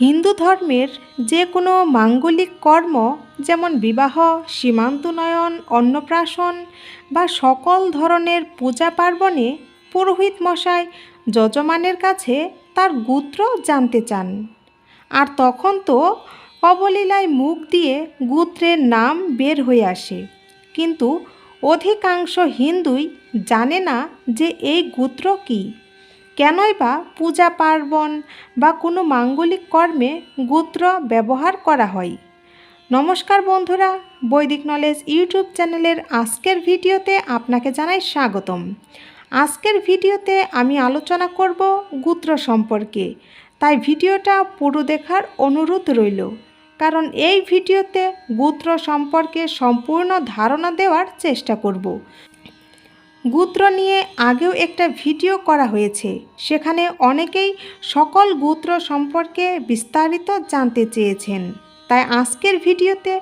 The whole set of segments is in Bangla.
হিন্দু ধর্মের যে কোনো মাঙ্গলিক কর্ম, যেমন বিবাহ সীমান্তনয়ন অন্নপ্রাশন বা সকল ধরনের পূজা পার্বণে পুরোহিত মশাই যজমানের কাছে তার গোত্র জানতে চান। আর তখন তো অবলীলায় মুখ দিয়ে গোত্রের নাম বের হয়ে আসে। কিন্তু অধিকাংশ হিন্দুই জানে না যে এই গোত্র কী। কেনই বা পূজা পার্বণ বা কোনো মাঙ্গলিক কর্মে গোত্র ব্যবহার করা হয়। নমস্কার বন্ধুরা, বৈদিক নলেজ ইউটিউব চ্যানেলের আজকের ভিডিওতে আপনাকে জানাই স্বাগতম। আজকের ভিডিওতে আমি আলোচনা করব গোত্র সম্পর্কে। তাই ভিডিওটা পুরো দেখার অনুরোধ রইল। কারণ এই ভিডিওতে গোত্র সম্পর্কে সম্পূর্ণ ধারণা দেওয়ার চেষ্টা করব। গোত্র নিয়ে আগেও একটা ভিডিও করা হয়েছে। সেখানে অনেকেই সকল গোত্র সম্পর্কে বিস্তারিত জানতে চেয়েছেন। তাই আজকের ভিডিওতে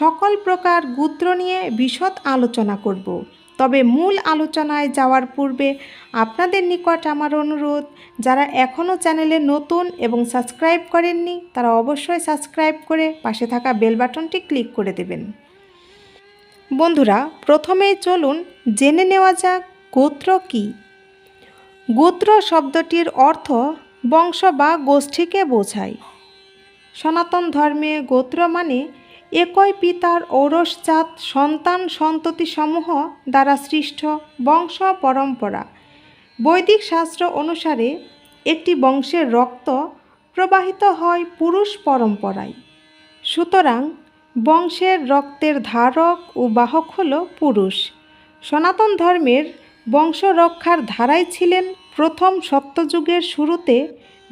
সকল প্রকার গোত্র নিয়ে বিশদ আলোচনা করব। তবে মূল আলোচনায় যাওয়ার পূর্বে আপনাদের নিকট আমার অনুরোধ, যারা এখনও চ্যানেলে নতুন এবং সাবস্ক্রাইব করেননি, তারা অবশ্যই সাবস্ক্রাইব করে পাশে থাকা বেল বাটনটি ক্লিক করে দেবেন। বন্ধুরা প্রথমেই চলুন জেনে নেওয়া যাক গোত্র কী। গোত্র শব্দটির অর্থ বংশ বা গোষ্ঠীকে বোঝায়। সনাতন ধর্মে গোত্র মানে একই পিতার ঔরসজাত সন্তান সন্ততিসমূহ দ্বারা সৃষ্ট বংশ পরম্পরা। বৈদিক শাস্ত্র অনুসারে একটি বংশের রক্ত প্রবাহিত হয় পুরুষ পরম্পরায়। সুতরাং বংশের রক্তের ধারক ও বাহক হল পুরুষ। সনাতন ধর্মের বংশ রক্ষার ধারাই ছিলেন প্রথম সত্যযুগের শুরুতে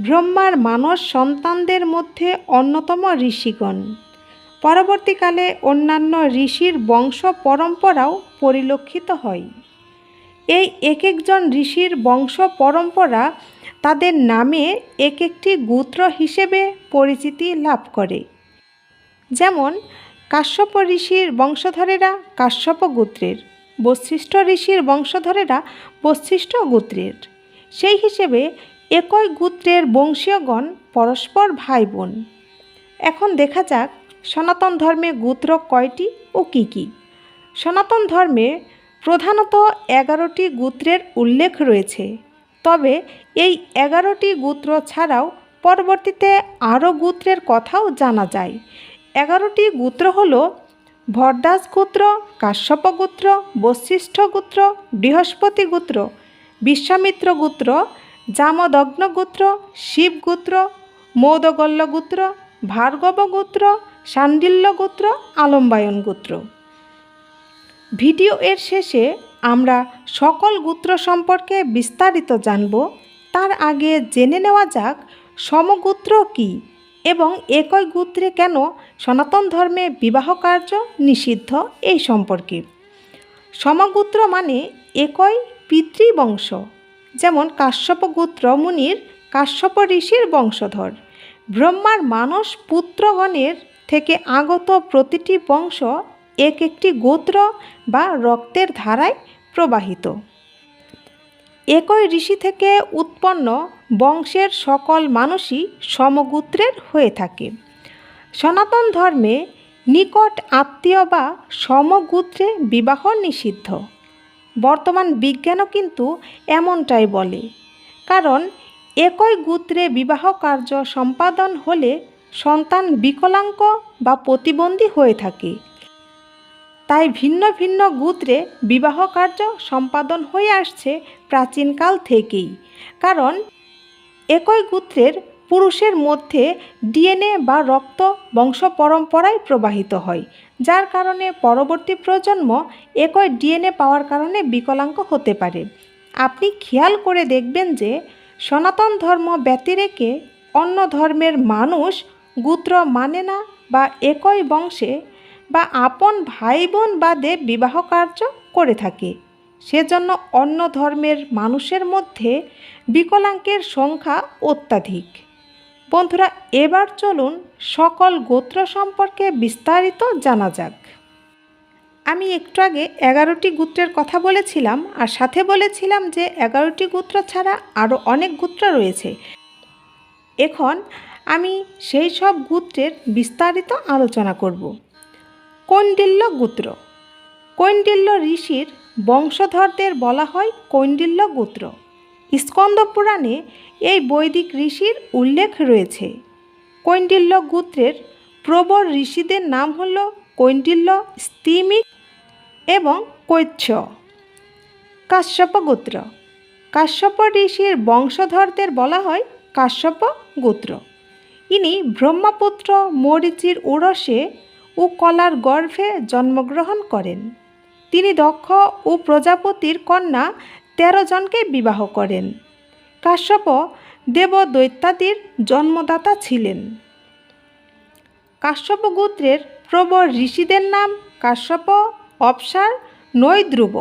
ব্রহ্মার মানস সন্তানদের মধ্যে অন্যতম ঋষিগণ। পরবর্তীকালে অন্যান্য ঋষির বংশ পরম্পরাও পরিলক্ষিত হয়। এই এক একজন ঋষির বংশ পরম্পরা তাদের নামে এক একটি গোত্র হিসেবে পরিচিতি লাভ করে। যেমন কাশ্যপ ঋষির বংশধরেরা কাশ্যপ গোত্রের, বশিষ্ঠ ঋষির বংশধরেরা বশিষ্ঠ গোত্রের। সেই হিসেবে একই গোত্রের বংশীয়গণ পরস্পর ভাই বোন এখন দেখা যাক সনাতন ধর্মে গোত্র কয়টি ও কী কী। সনাতন ধর্মে প্রধানত এগারোটি গোত্রের উল্লেখ রয়েছে। তবে এই এগারোটি গোত্র ছাড়াও পরবর্তীতে আরও গোত্রের কথাও জানা যায়। এগারোটি গোত্র হল ভরদাস গোত্র, কাশ্যপ গোত্র, বশিষ্ঠ গোত্র, বৃহস্পতি গোত্র, বিশ্বামিত্র গোত্র, জামদগ্ন গোত্র, শিব গোত্র মৌদগল্ল গোত্র, ভার্গব গোত্র, সান্ডিল্য গোত্র, আলম্বায়ন গোত্র। ভিডিও এর শেষে আমরা সকল গোত্র সম্পর্কে বিস্তারিত জানব। তার আগে জেনে নেওয়া যাক, সমগোত্র কী? এবং একই গোত্রে কেন সনাতন ধর্মে বিবাহ কার্য নিষিদ্ধ এই সম্পর্কে। সমগোত্র মানে একই পিতৃবংশ, যেমন কাশ্যপ গোত্র মুনির, কাশ্যপ ঋষির বংশধর। ব্রহ্মার মানস পুত্রগণের থেকে আগত প্রতিটি বংশ এক একটি গোত্র বা রক্তের ধারায় প্রবাহিত। একই ঋষি থেকে উৎপন্ন বংশের সকল মানুষই সমগোত্রের হয়ে থাকে। সনাতন ধর্মে নিকট আত্মীয় বা সমগোত্রে বিবাহ নিষিদ্ধ। বর্তমান বিজ্ঞানও কিন্তু এমনটাই বলে, কারণ একই গোত্রে বিবাহ কার্য সম্পাদন হলে সন্তান বিকলাঙ্গ বা প্রতিবন্ধী হয়ে থাকে। তাই ভিন্ন ভিন্ন গোত্রে বিবাহ কার্য সম্পাদন হয়ে আসছে প্রাচীনকাল থেকেই। কারণ একই গোত্রের পুরুষের মধ্যে ডিএনএ বা রক্ত বংশ পরম্পরায় প্রবাহিত হয়, যার কারণে পরবর্তী প্রজন্ম একই ডিএনএ পাওয়ার কারণে বিকলাঙ্গ হতে পারে। আপনি খেয়াল করে দেখবেন যে সনাতন ধর্ম ব্যতিরেকে অন্য ধর্মের মানুষ গোত্র মানে না বা একই বংশে বা আপন ভাই বোন বাদে বিবাহ কার্য করে থাকে। সেজন্য অন্য ধর্মের মানুষের মধ্যে বিকলাঙ্গের সংখ্যা অত্যাধিক। বন্ধুরা, এবার চলুন সকল গোত্র সম্পর্কে বিস্তারিত জানা যাক। আমি একটু আগে এগারোটি গোত্রের কথা বলেছিলাম, আর সাথে বলেছিলাম যে এগারোটি গোত্র ছাড়া আরও অনেক গোত্র রয়েছে। এখন আমি সেই সব গোত্রের বিস্তারিত আলোচনা করব। কৌণ্ডিল্য গোত্র। কৌণ্ডিল্য ঋষির বংশধরদের বলা হয় কৌণ্ডিল্য গোত্র। স্কন্দ পুরাণে এই বৈদিক ঋষির উল্লেখ রয়েছে। কৌণ্ডিল্য গোত্রের প্রবর ঋষিদের নাম হল কৌণ্ডিল্য স্তিমিক এবং কৈচ্ছ কাশ্যপ গোত্র। কাশ্যপ ঋষির বংশধরদের বলা হয় কাশ্যপ গোত্র। ইনি ব্রহ্মপুত্র মরিচির উরসে ও কলার গর্ভে জন্মগ্রহণ করেন। তিনি দক্ষ ও প্রজাপতির কন্যা তেরো জনকে বিবাহ করেন। কাশ্যপ দেব দৈত্যাদির জন্মদাতা ছিলেন। কাশ্যপ গোত্রের প্রবর ঋষিদের নাম কাশ্যপ, অপসার নৈদ্রুব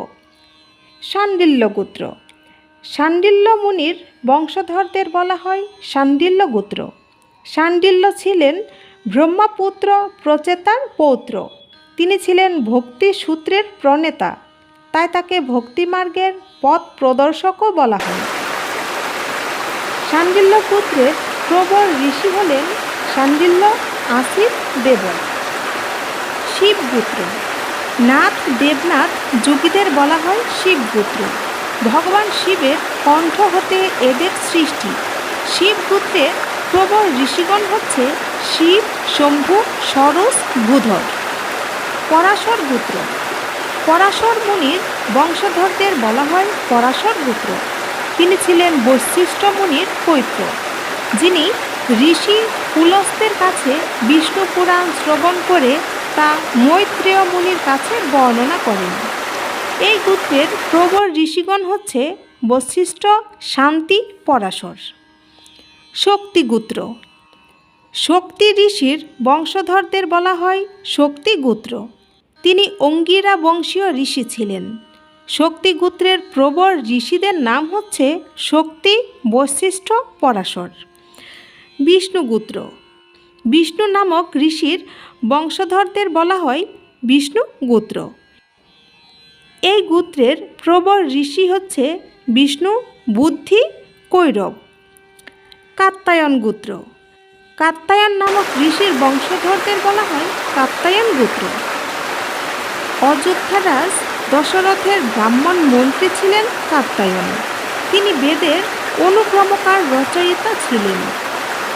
শাণ্ডিল্য গোত্র। শাণ্ডিল্য মুনির বংশধরদের বলা হয় শাণ্ডিল্য গোত্র। শাণ্ডিল্য ছিলেন ব্রহ্মপুত্র প্রচেতার পৌত্র। তিনি ছিলেন ভক্তি সূত্রের প্রণেতা। তাই তাকে ভক্তিমার্গের পথ প্রদর্শকও বলা হয়। শাণ্ডিল্য পুত্রের প্রবর ঋষি হলেন শাণ্ডিল্য আশির দেব। শিবপুত্র। নাথ দেবনাথ যোগীদের বলা হয় শিবপুত্র। ভগবান শিবের কণ্ঠ হতে এদের সৃষ্টি। শিবপুত্রের প্রবল ঋষিগণ হচ্ছে শিব, শম্ভু, সরস, বুধর। পরাশর পুত্র। পরাশর মুনির বংশধরদের বলা হয় পরাশর পুত্র। তিনি ছিলেন বৈশিষ্ট্য মুনির পৈত্র যিনি ঋষি পুলস্তের কাছে বিষ্ণু পুরাণ শ্রবণ করে তা মৈত্রেয় মুনির কাছে বর্ণনা করেন। এই গোত্রের প্রবর ঋষিগণ হচ্ছে বৈশিষ্ট্য, শান্তি, পরাশর। শক্তিগুত্র। শক্তি ঋষির বংশধরদের বলা হয় শক্তিগুত্র। তিনি অঙ্গিরা বংশীয় ঋষি ছিলেন। শক্তিগুত্রের প্রবর ঋষিদের নাম হচ্ছে শক্তি বৈশিষ্ট্য পরাশর। বিষ্ণুগুত্র। বিষ্ণু নামক ঋষির বংশধরদের বলা হয় বিষ্ণু গোত্র এই গোত্রের প্রবর ঋষি হচ্ছে বিষ্ণু বুদ্ধি কৈরব। কাত্তায়ন গোত্র। কাত্তায়ন নামক ঋষির বংশধরদের বলা হয় কাত্তায়ন গোত্র। অযোধ্যারাজ দশরথের ব্রাহ্মণ মন্ত্রী ছিলেন কাত্তায়ন। তিনি বেদের অনুক্রমকার রচয়িতা ছিলেন।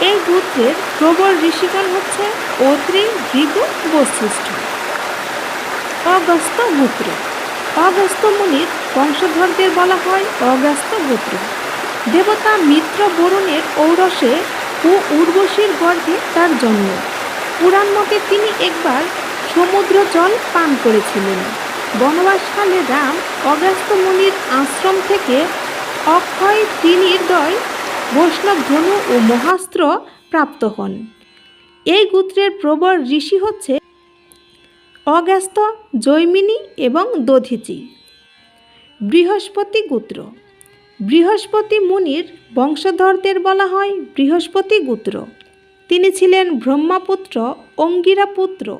এই গোত্রের প্রবল ঋষিগণ হচ্ছে অত্রি ভৃগু বৈশিষ্ট্য অগস্ত গোত্র। অগস্ত মুনির বংশধরদের বলা হয় অগস্ত গোত্র। দেবতা মিত্র বরুণের ঔরসে ও উর্বশীর গর্ভে তার জন্ম। পুরাণ মতে তিনি একবার সমুদ্র জল পান করেছিলেন। বনবাসকালে রাম অগস্ত মুনির আশ্রম থেকে অক্ষয় ত্রিনির্দয় বৈষ্ণব ধনু ও মহাস্ত্র প্রাপ্ত হন। এই গোত্রের প্রবর ঋষি হচ্ছে অগাস্ত জৈমিনী এবং দধিচি। বৃহস্পতি গোত্র। বৃহস্পতি মুনির বংশধরদের বলা হয় বৃহস্পতি গোত্র। তিনি ছিলেন ব্রহ্মাপুত্র অঙ্গিরা পুত্র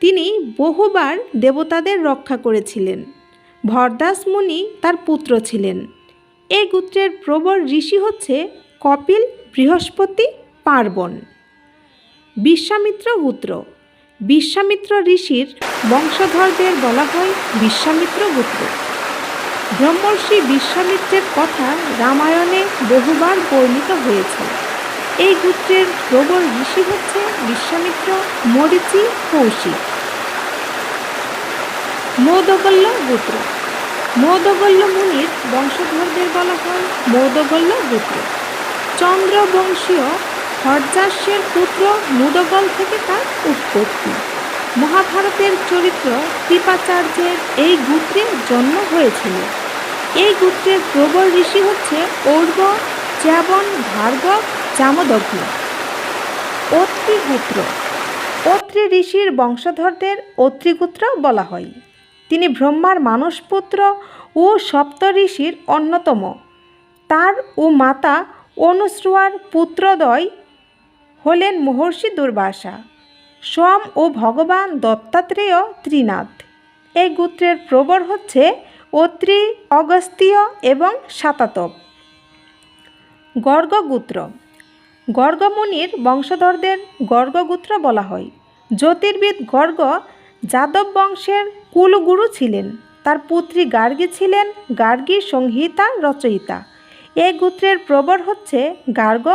তিনি বহুবার দেবতাদের রক্ষা করেছিলেন। ভরদাস মুনি তার পুত্র ছিলেন। এ গোত্রের প্রবর ঋষি হচ্ছে কপিল বৃহস্পতি পার্বণ। বিশ্বামিত্র গোত্র। বিশ্বামিত্র ঋষির বংশধরদের বলা হয় বিশ্বামিত্র গোত্র। ব্রহ্মর্ষি বিশ্বামিত্রের কথা রামায়ণে বহুবার বর্ণিত হয়েছে। এই গোত্রের প্রবল ঋষি হচ্ছে বিশ্বামিত্র মরিচি কৌশিক। মৌদগল্য গোত্র। মৌদগল্য মুনির বংশধরদের বলা হয় মৌদগল্য গোত্র। চন্দ্রবংশীয় হরজাস্যের পুত্র মুদগল থেকে তার উৎপত্তি। মহাভারতের চরিত্র কৃপাচার্যের এই গোত্রে জন্ম হয়েছিল। এই গোত্রের প্রবল ঋষি হচ্ছে ঔর্ব চ্যাবন, ভার্গব, চামদগ্ন। অত্রিগুত্র। অত্রি ঋষির বংশধরদের অত্রিগুত্র বলা হয়। তিনি ব্রহ্মার মানসপুত্র ও সপ্ত ঋষির অন্যতম। তার ও মাতা অনুশ্রুয়ার পুত্রদয় হলেন মহর্ষি দুর্বাসা। সোম ও ভগবান দত্তাত্রেয় ত্রিনাথ। এই গোত্রের প্রবর হচ্ছে অত্রি অগস্তীয় এবং সাতাতপ গর্গগুত্র। গর্গমুনির বংশধরদের গর্গগুত্র বলা হয়। জ্যোতির্বিদ গর্গ যাদব বংশের কুলগুরু ছিলেন। তার পুত্রী গার্গী ছিলেন গার্গী সংহিতা রচয়িতা। এই গোত্রের প্রবর হচ্ছে গার্গ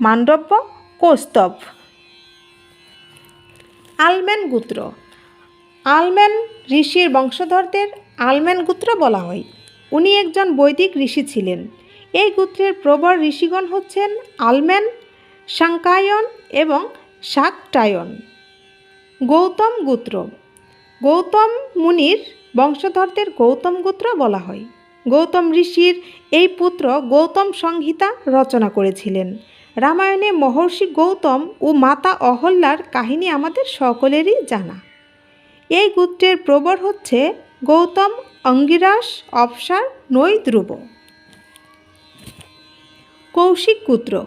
মান্ডব্য কৌস্তভ আলমেন গোত্র। আলমেন ঋষির বংশধরদের আলমেন গোত্র বলা হয়। উনি একজন বৈদিক ঋষি ছিলেন। এই গোত্রের প্রবর ঋষিগণ হচ্ছেন আলমেন, সাংকায়ন এবং শাকটায়ন গৌতম গোত্র। গৌতম মুনির বংশধরদের গৌতম গোত্র বলা হয়। গৌতম ঋষির এই পুত্র গৌতম সংহিতা রচনা করেছিলেন। রামায়ণে মহর্ষি গৌতম ও মাতা অহল্যার কাহিনী আমাদের সকলেরই জানা। এই গোত্রের প্রবর হচ্ছে গৌতম অঙ্গিরাস অপসার, নৈ ধ্রুব। কৌশিক গোত্র।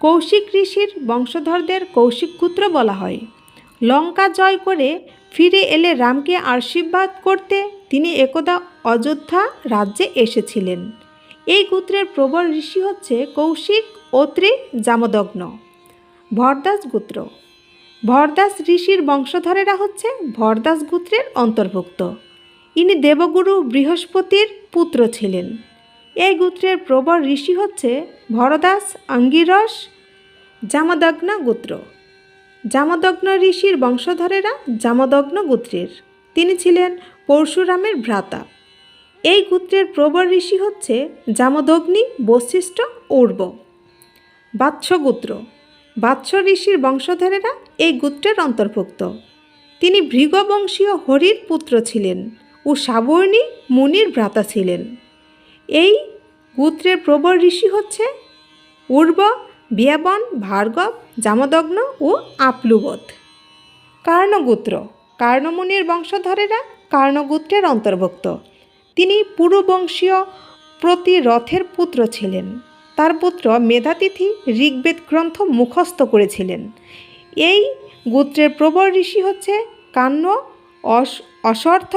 কৌশিক ঋষির বংশধরদের কৌশিক গোত্র বলা হয়। লঙ্কা জয় করে ফিরে এলে রামকে আশীর্বাদ করতে তিনি একদা অযোধ্যা রাজ্যে এসেছিলেন। এই গোত্রের প্রবল ঋষি হচ্ছে কৌশিক অত্রি জামদগ্ন, ভরদাস গোত্র। ভরদাস ঋষির বংশধরেরা হচ্ছে ভরদাস গোত্রের অন্তর্ভুক্ত। ইনি দেবগুরু বৃহস্পতির পুত্র ছিলেন। এই গোত্রের প্রবর ঋষি হচ্ছে ভরদাস অঙ্গিরস জামদগ্ন গোত্র। জামদগ্ন ঋষির বংশধরেরা জামদগ্ন গোত্রের। তিনি ছিলেন পরশুরামের ভ্রাতা। এই গোত্রের প্রবর ঋষি হচ্ছে জামদগ্নি, বশিষ্ঠ উর্ব বাৎস গোত্র বাৎস ঋষির বংশধরেরা এই গোত্রের অন্তর্ভুক্ত। তিনি ভৃগবংশীয় হরির পুত্র ছিলেন ও সাবর্ণী মুনির ভ্রাতা ছিলেন। এই গোত্রের প্রবর ঋষি হচ্ছে উর্ব বিয়াবন, ভার্গব, জামদগ্ন ও আপলুবধ। কার্ণগোত্র। কার্ণমুনির বংশধরেরা কার্ণগোত্রের অন্তর্ভুক্ত। তিনি পুরবংশীয় প্রতি রথের পুত্র ছিলেন। তার পুত্র মেধাতিথি ঋগ্বেদ গ্রন্থ মুখস্থ করেছিলেন। এই গোত্রের প্রবর ঋষি হচ্ছে কান্ন অস অসর্থ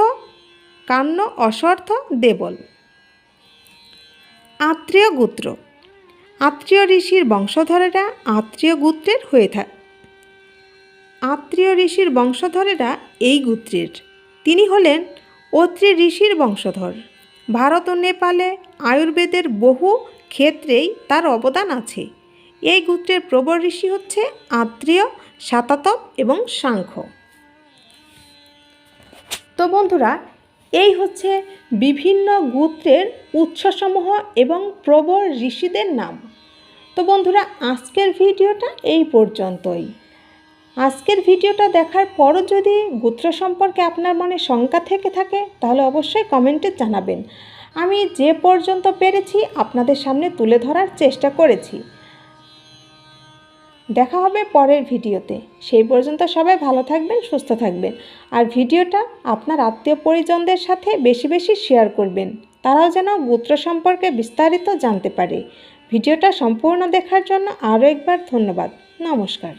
কান্ন অসর্থ দেবল। আত্রেয় গোত্র। আত্রেয় ঋষির বংশধরেরা আত্রেয় গোত্রের হয়ে থাকে আত্রেয় ঋষির বংশধরেরা এই গোত্রের। তিনি হলেন অত্রি ঋষির বংশধর। ভারত ও নেপালে আয়ুর্বেদের বহু ক্ষেত্রেই তার অবদান আছে। এই গোত্রের প্রবর ঋষি হচ্ছে আত্রেয় সাতাতপ এবং সাংখ্য। তো বন্ধুরা, এই হচ্ছে বিভিন্ন গোত্রের উৎসসমূহ এবং প্রবর ঋষিদের নাম। তো বন্ধুরা, আজকের ভিডিওটা এই পর্যন্তই। আজকের ভিডিওটা দেখার পরও যদি গোত্র সম্পর্কে আপনার মনে শঙ্কা থেকে থাকে, তাহলে অবশ্যই কমেন্টে জানাবেন। আমি যে পর্যন্ত পেরেছি, আপনাদের সামনে তুলে ধরার চেষ্টা করেছি। দেখা হবে পরের ভিডিওতে। সেই পর্যন্ত সবাই ভালো থাকবেন, সুস্থ থাকবেন। আর ভিডিওটা আপনার আত্মীয় পরিজনদের সাথে বেশি বেশি শেয়ার করবেন। তারাও যেন গোত্র সম্পর্কে বিস্তারিত জানতে পারে। ভিডিওটা সম্পূর্ণ দেখার জন্য আরও একবার ধন্যবাদ। নমস্কার।